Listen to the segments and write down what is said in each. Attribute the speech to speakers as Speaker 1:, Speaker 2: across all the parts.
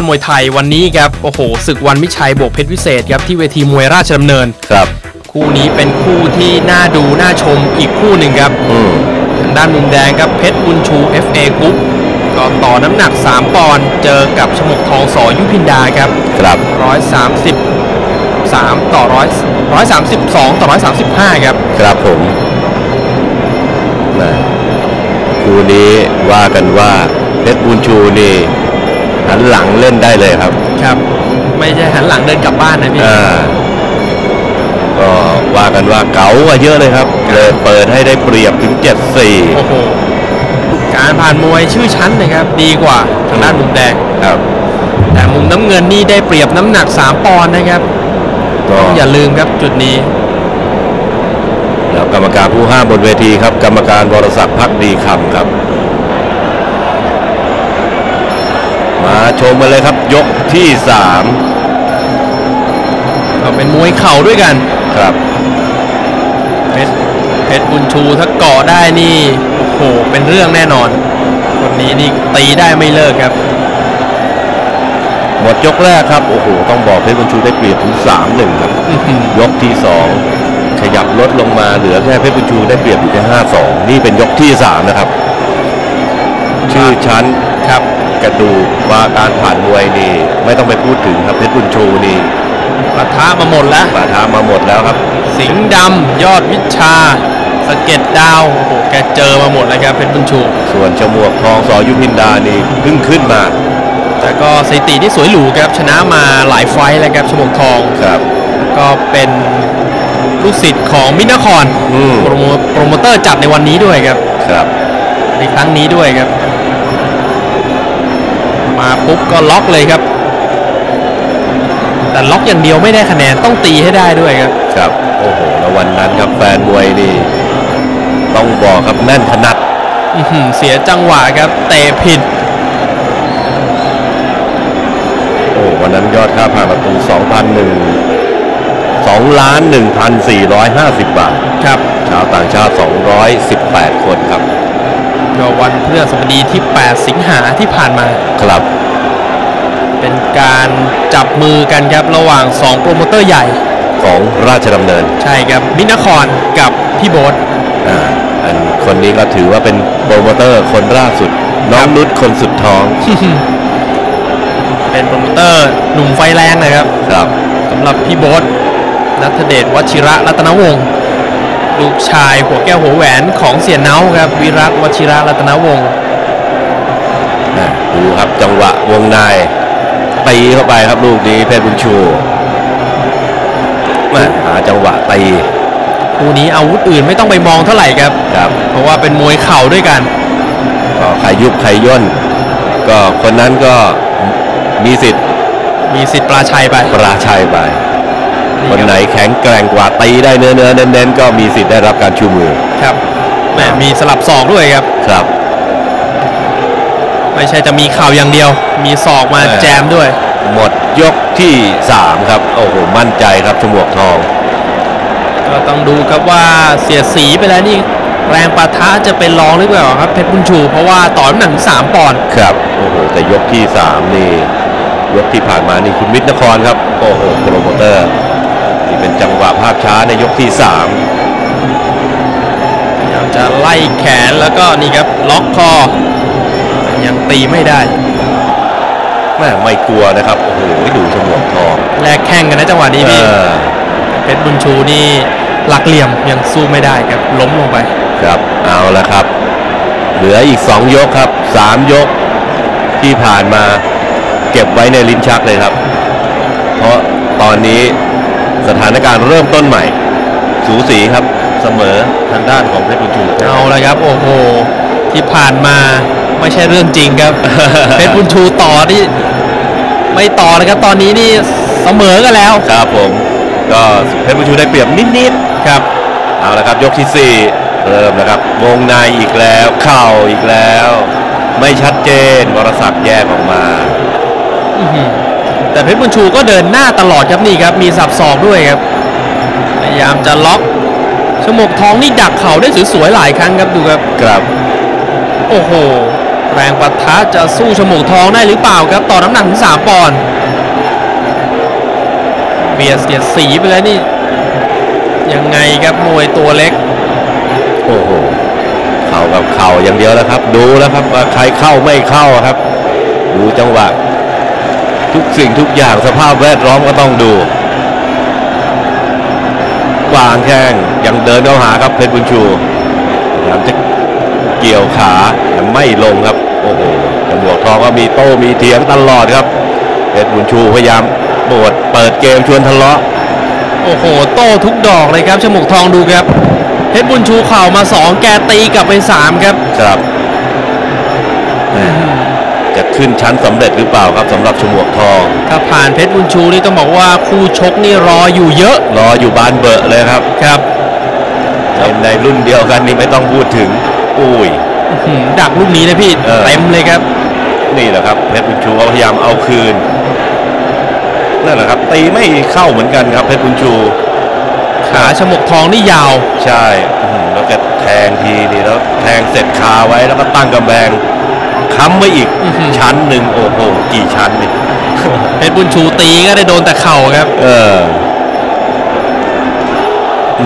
Speaker 1: วันมวยไทยวันนี้ครับโอ้โหศึกวันมิชัยบวกเพชรวิเศษครับที่เวทีมวยราชดำเนิน
Speaker 2: ครับ
Speaker 1: คู่นี้เป็นคู่ที่น่าดูน่าชมอีกคู่หนึ่งครับ
Speaker 2: อืม
Speaker 1: ทางด้านมุมแดงครับเพชรบุญชู FA กรุ๊ปก็ต่อน้ำหนัก 3 ปอนด์เจอกับชมกทองสอยุพินดาครับ
Speaker 2: ครับ
Speaker 1: 133 ต่อ100 132 ต่อ 135 ครับ
Speaker 2: ครับผมนะคู่นี้ว่ากันว่าเพชรบุญชูนี่ หันหลังเล่นได้เลยครับ
Speaker 1: ครับ ไม่ใช่หันหลังเดินกลับบ้านนะพี่
Speaker 2: อ่าก็ว่ากันว่าเก๋ากว่าเยอะเลยครับเลยเปิดให้ได้เปรียบถึง 7-4
Speaker 1: โอ้โห การผ่านมวยชื่อชั้นนะครับ ดีกว่าทางด้านมุมแดง
Speaker 2: ครับ
Speaker 1: แต่มุมน้ำเงินนี่ได้เปรียบน้ำหนัก 3 ปอนด์นะครับ
Speaker 2: ก็
Speaker 1: ต้องอย่าลืมครับจุดนี้
Speaker 2: แล้วกรรมการผู้ห้ามบนเวทีครับ กรรมการวรศักดิ์พักดีคำครับ มา ชมกันเลยครับยกที่
Speaker 1: ก็เป็นมวยเข่าด้วยกัน
Speaker 2: 3ครับ
Speaker 1: เพชรเพชรบุญชูถ้าเกาะได้นี่โอ้โหเป็นเรื่องแน่นอน คนนี้นี่ตีได้ไม่เลิกครับ
Speaker 2: หมดยกแรกครับโอ้โหต้องบอกเพชรบุญชูได้เปรียบถึง3-1ครับ
Speaker 1: อื้อหือย
Speaker 2: กที่2ขยับลดลงมาเหลือแค่เพชรบุญชูได้เปรียบอยู่แค่5-2นี่เป็นยกที่3นะครับ ชื่อชั้น
Speaker 1: ครับ
Speaker 2: กระดูกว่าการผ่านมวยนี่ไม่ต้องไปพูดถึงครับเพชรบุญชูนี่
Speaker 1: ปะทะมาหมดแล้ว
Speaker 2: ปาทามาหมดแล้วครับ
Speaker 1: สิงห์ดำยอดวิชาสะเก็ดดาวโอ้โหแกเจอมาหมดแล้วครับเพชรบุญชู
Speaker 2: ส่วนจมวกทองสอยุพินดานี่เพิ่งขึ้นมา
Speaker 1: แต่ก็สถิติที่สวยหรูครับชนะมาหลายไฟต์แล้วครับชมวกทอง
Speaker 2: ครับ
Speaker 1: ก็เป็นลูกศิษย์ของมิตรนคร
Speaker 2: อืม
Speaker 1: โปรโมโปรโมเตอร์จัดในวันนี้ด้วยครับ
Speaker 2: ครับ
Speaker 1: ในครั้งนี้ด้วยครับ มาปุ๊บก็ล็อกเลยครับ แต่ล็อกอย่างเดียวไม่ได้คะแนนต้องตีให้ได้ด้วยครับ
Speaker 2: ครับโอ้โหแล้ววันนั้นครับแฟนมวยนี่ ต้องบอกครับแน่นขนาด
Speaker 1: อื้อหือเสียจังหวะครับเตะผิด
Speaker 2: โอ้วันนั้นยอดค่าผ่านประตู2,001 2ล้าน1,450 บาท
Speaker 1: ครับ
Speaker 2: ชาวต่างชาติ 218 คนครับ
Speaker 1: ก็วันพฤหัสบดีที่ 8 สิงหาที่ผ่านมา
Speaker 2: ครับ
Speaker 1: เป็นการจับมือกันครับระหว่าง 2 โปรโมเตอร์ใหญ่
Speaker 2: ของราชดำเนิน
Speaker 1: ใช่ครับมิตรนครกับพี่โบ๊ท
Speaker 2: อ่าอันคนนี้ก็ถือว่าเป็นโปรโมเตอร์คนล่าสุด น้องนุชคนสุดท้อง
Speaker 1: เป็นโปรโมเตอร์หนุ่มไฟแรงนะครับ
Speaker 2: ครับ
Speaker 1: สำหรับพี่โบ๊ทนัทเดชวชิระรัตนวงศ์ ลูกชายหัวแก้วหัวแหวนของเสียเนาครับวิรัตวชิระรัตนวงศ์
Speaker 2: นะดูครับจังหวะวงในตีเข้าไปครับลูกนี้เพชรบุญชูมาหาจังหวะตี
Speaker 1: คู่นี้อาวุธอื่นไม่ต้องไปมองเท่าไหร่ครับ
Speaker 2: ครับ
Speaker 1: เพราะว่าเป็นมวยเข่าด้วยกัน
Speaker 2: ก็ใครยุบใครย่นก็คนนั้นก็มีสิทธิ์
Speaker 1: มีสิทธิ์ปราชัยไป
Speaker 2: ปราชัยไป คนไหนแข็งแกร่งกว่าตีได้เนื้อเนื้อๆเน้นๆก็มีสิทธิ์ได้รับการชูมือ
Speaker 1: ครับแหมมีสลับศอกด้วยครับ
Speaker 2: ครับ
Speaker 1: ไม่ใช่จะมีเข่าอย่างเดียว มีศอกมา
Speaker 2: เออ
Speaker 1: แจมด้วย
Speaker 2: หมดยกที่ 3 ครับโอ้โหมั่นใจครับชมวกทอง
Speaker 1: ก็ต้องดูครับว่าเสียสีไปแล้วนี่แรงปะทะจะเป็นรองหรือเปล่าครับเพชรบุญชู เพราะว่าต่อน้ำหนักสามปอนด์
Speaker 2: ครับโอ้โหแต่ยกที่ 3 นี่ ยกที่ผ่านมานี่คุณมิตรนครครับ โอ้โหโปรโมเตอร์นี่เป็น จังหวะภาพช้าในยกที่
Speaker 1: พยายามจะไล่แขนแล้วก็นี่ครับล็อกคอแต่ยังตีไม่ได้
Speaker 2: 3แม่ไม่กลัวนะครับโอ้โหดูชมวกทอง
Speaker 1: แลกแข่งกันนะจังหวะนี้
Speaker 2: เอ
Speaker 1: พี่
Speaker 2: อ
Speaker 1: เพชรบุญชูนี่หลักเหลี่ยมยังสู้ไม่ได้ครับล้มลงไป
Speaker 2: ครับเอาละครับ เหลืออีก 2 ยกครับ 3 ยกที่ผ่านมาเก็บไว้ในลิ้นชักเลยครับ เพราะตอนนี้ สถานการณ์เริ่มต้นใหม่ สูสีครับเสมอทางด้านของเพชรบุญชู
Speaker 1: เอาละครับ โอ้โห ที่ผ่านมาไม่ใช่เรื่องจริงครับ เพชรบุญชูต่อนี่ไม่ต่อนะครับ ตอนนี้นี่เสมอกันแล้ว
Speaker 2: ครับผม ก็เพชรบุญชูได้เปรียบนิด
Speaker 1: ครับ
Speaker 2: ๆเอาละครับยกที่ 4 เริ่มนะครับ วงในอีกแล้ว เข่าอีกแล้ว ไม่ชัดเจนวรศักดิ์แยกออกมา
Speaker 1: อื้อหือ แต่เพชรบุญชูก็เดินหน้าตลอดครับนี่ครับมีสับศอกด้วยครับพยายามจะล็อกชมวกทองนี่ดักเข่าได้สวยๆหลายครั้งครับดูครับ
Speaker 2: ครับ
Speaker 1: โอ้โห แรงปะทะจะสู้ฉมวกทองได้หรือเปล่าครับต่อน้ำหนักถึง3ปอนด์เบียดเสียดสีไปแล้วนี่ยังไงครับมวยตัวเล็ก
Speaker 2: โอ้โหเข่ากับเข่าอย่างเดียวแล้วครับ ดูแล้วครับว่าใครเข้าไม่เข้าครับ ดูจังหวะ ทุกสิ่งทุกอย่างสภาพแวดล้อมก็ต้องดูวางแข้งยังเดินเข้าหาครับเพชรบุญชูพยายามจะเกี่ยวขาแต่ไม่ลงครับ โอ้โหจมวกทองก็มีโต้มีเถียงตลอดครับเพชรบุญชูพยายามปวดเปิดเกมชวนทะเลาะ
Speaker 1: โอ้โห โต้ทุกดอกเลยครับฉมวกทองดูครับเพชรบุญชูเข่ามา 2 แกตีกลับไป 3 ครับ
Speaker 2: ครับแหม่จะ ขึ้นชั้นสำเร็จหรือเปล่าครับสำหรับชมวกทอง
Speaker 1: ถ้าผ่านเพชรบุญชูนี่ต้องบอกว่าคู่ชกนี่รออยู่เยอะ
Speaker 2: รออยู่บานเบอะเลยครับ
Speaker 1: ครับ
Speaker 2: ในในรุ่นเดียวกันนี่ไม่ต้องพูดถึง อุ้ย
Speaker 1: อื้อหือดักลูกนี้นะพี่
Speaker 2: เออ
Speaker 1: เต็มเลยครับ
Speaker 2: นี่แหละครับเพชรบุญชูก็พยายามเอาคืนนั่นแหละครับตีไม่เข้าเหมือนกันครับเพชรบุญชู
Speaker 1: ขาฉมวกทองนี่ยาว
Speaker 2: ใช่อื้อหือแล้วก็แทงทีนี่แล้วแทงเสร็จคาไว้แล้วก็ตั้งกำแพง ค้ำไว้อีก
Speaker 1: อื้อหือ
Speaker 2: ชั้นหนึ่งโอ้โหกี่ชั้นนี่
Speaker 1: เพชรบุญชูตีก็ได้โดนแต่เข่าครับ
Speaker 2: เออ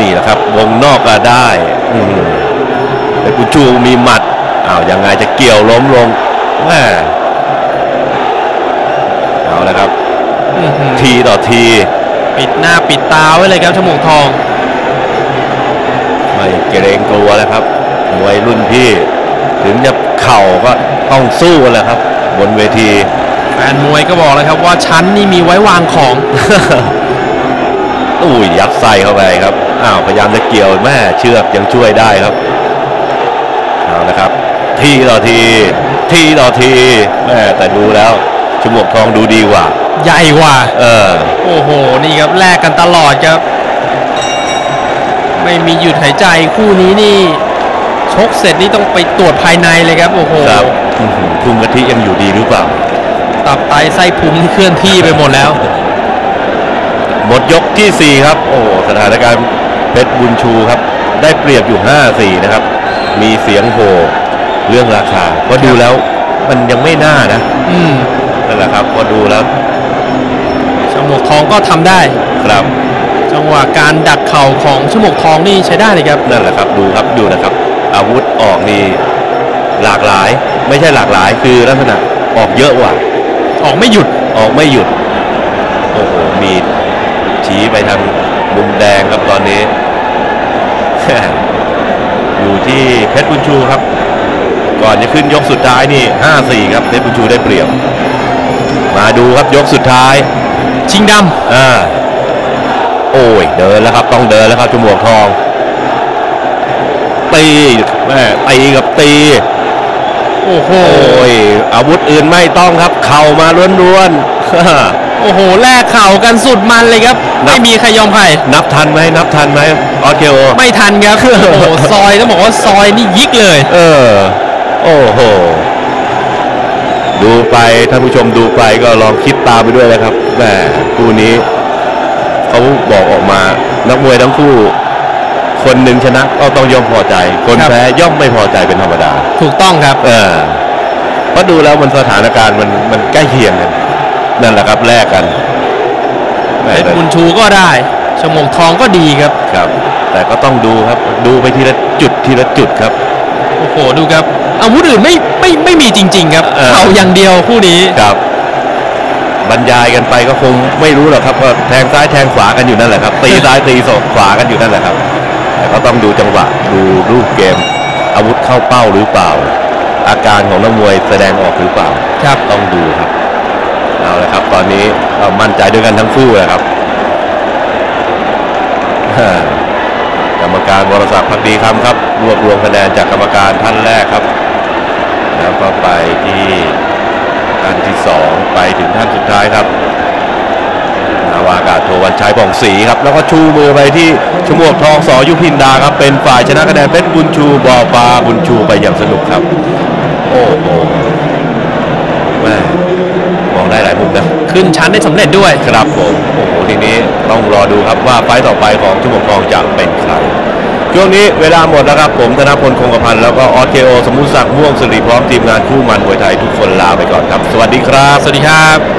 Speaker 2: นี่แหละครับ วงนอกก็ได้อืมแต่กุจูมีหมัดอ้าวยังไงจะเกี่ยวล้มลงแม่เอาละครับ
Speaker 1: อื้อหือ
Speaker 2: ทีต่อที
Speaker 1: ปิดหน้าปิดตาไว้เลยครับฉมวกทอง
Speaker 2: ไม่เกรงกลัวแล้วครับมวยรุ่นพี่ ถึงจะ เข่าก็ต้องสู้กันแหละครับ บนเวที
Speaker 1: แฟนมวยก็บอกเลยครับว่าชั้นนี่มีไว้วางของ
Speaker 2: อุ้ยยัดไส้เข้าไปครับอ้าวพยายามจะเกี่ยวแม่เชือกยังช่วยได้ครับเอาละครับ ทีต่อที ทีต่อทีแม่แต่ดูแล้วชมวกทองดูดีกว่า
Speaker 1: ใหญ่กว่า
Speaker 2: เออ
Speaker 1: โอ้โหนี่ครับแลกกันตลอดครับ ไม่มีหยุดหายใจคู่นี้นี่ ชกเสร็จนี่ต้องไปตรวจภายในเลยครับ โอ้โห
Speaker 2: ครับอื้อหือพุงกะทิยังอยู่ดีหรือเปล่า
Speaker 1: ตับไตไส้พุงนี่เคลื่อนที่ไปหมดแล้ว
Speaker 2: หมดยกที่ 4 ครับ โอ้โหสถานการณ์เพชรบุญชูครับ ได้เปรียบอยู่ 5-4 นะครับ มีเสียงโห่เรื่องราคาเพราะดูแล้วมันยังไม่น่านะ
Speaker 1: อืม
Speaker 2: นั่นแหละครับพอดูแล้ว
Speaker 1: ฉมวกทองก็ทำได้
Speaker 2: ครับ
Speaker 1: จังหวะการดักเข่าของฉมวกทองนี่ใช้ได้เลยครับ
Speaker 2: นั่นแหละครับ ดูครับ ดูนะครับ อาวุธออกนี่หลากหลาย ไม่ใช่หลากหลายคือลักษณะออกเยอะกว่า
Speaker 1: ออกไม่หยุด
Speaker 2: ออกไม่หยุด โอ้โห มีชี้ไปทางมุมแดงครับตอนนี้ อยู่ที่เพชรบุญชูครับ ก่อนจะขึ้นยกสุดท้ายนี่ 5-4 ครับเพชรบุญชูได้เปรียบ มาดูครับยกสุดท้าย
Speaker 1: ชิงด
Speaker 2: อ่าโอ้ย เดินแล้วครับ ต้องเดินแล้วครับจมวกทอง ตีแม่ตีกับตีำ
Speaker 1: โอ้โห
Speaker 2: โอ้ยอาวุธอื่นไม่ต้องครับ เข่ามาล้วนๆ
Speaker 1: โอ้โห แลกเข่ากันสุดมันเลยครับ
Speaker 2: นับ
Speaker 1: ไม่มีใครยอมใคร
Speaker 2: นับทันไหมนับทันไหมออสเคโอ
Speaker 1: ไม่ทันครับ โอ้โห ซอยต้องบอกว่าซอยนี่ยิกเลย
Speaker 2: เออ โอ้โห ดูไป ท่านผู้ชมดูไปก็ลองคิดตามไปด้วยนะครับแหมคู่นี้ เขาบอกออกมา นักมวยทั้งคู่ คนหนึ่งชนะก็ต้องย่อมพอใจ คน
Speaker 1: ครับ
Speaker 2: แพ้ย่อมไม่พอใจเป็นธรรมดา
Speaker 1: ถูกต้องครับ
Speaker 2: เออเพราะดูแล้วมันสถานการณ์มันมันใกล้เคียงกันนั่นแหละครับแลกกันแห
Speaker 1: เพ
Speaker 2: ม่
Speaker 1: ชรบุญชูก็ได้ฉมวกทองก็ดีครับ
Speaker 2: ครับ แต่ก็ต้องดูครับ ดูไปทีละจุดทีละจุดครับ
Speaker 1: โอ้โห ดูครับ อาวุธอื่นไม่ไม่ไม่มีจริง ๆ ครับ
Speaker 2: เออ
Speaker 1: เข่าอย่างเดียวคู่นี้
Speaker 2: ครับบรรยายกันไปก็คงไม่รู้หรอกครับว่าแทงซ้ายแทงขวากันอยู่นั่นแหละครับตีซ้ายตีศอกขวากันอยู่นั่นแหละครับ แต่ก็ต้องดูจังหวะดูรูปเกม อาวุธเข้าเป้าหรือเปล่า อาการของนักมวยแสดงออกหรือเปล่า
Speaker 1: ครับ
Speaker 2: ต้องดูครับเอาละครับ ตอนนี้ก็มั่นใจด้วยกันทั้งคู่นะครับฮ่ากรรมการวรศักดิ์พักดีคำครับ รวบรวมคะแนนจากกรรมการท่านแรกครับ แล้วก็ไปที่ท่านที่สองไปถึงท่านสุดท้ายครับนาวากาศ โทวันชัยผ่องศรีครับ แล้วก็ชูมือไปที่ชมวกทองสอยุพินดาครับ เป็นฝ่ายชนะคะแนนเพชรบุญชูบอปาบุญชูไปอย่างสนุกครับ โอ้โหแม่มองได้หลายมุมนะ
Speaker 1: ขึ้นชั้นได้สำเร็จด้วย
Speaker 2: ครับผมโอ้โหทีนี้ต้องรอดูครับว่าไฟต์ต่อไปของชมวกทองจะเป็นใครช่วงนี้เวลาหมดแล้วครับ ผมธนพลคงกระพันธ์แล้วก็ออสเคโอสมุทรศักดิ์ม่วงสิริพร้อมทีมงานคู่มันมวยไทยทุกคนลาไปก่อนครับ สวัสดีครับ
Speaker 1: สวัสดีครับ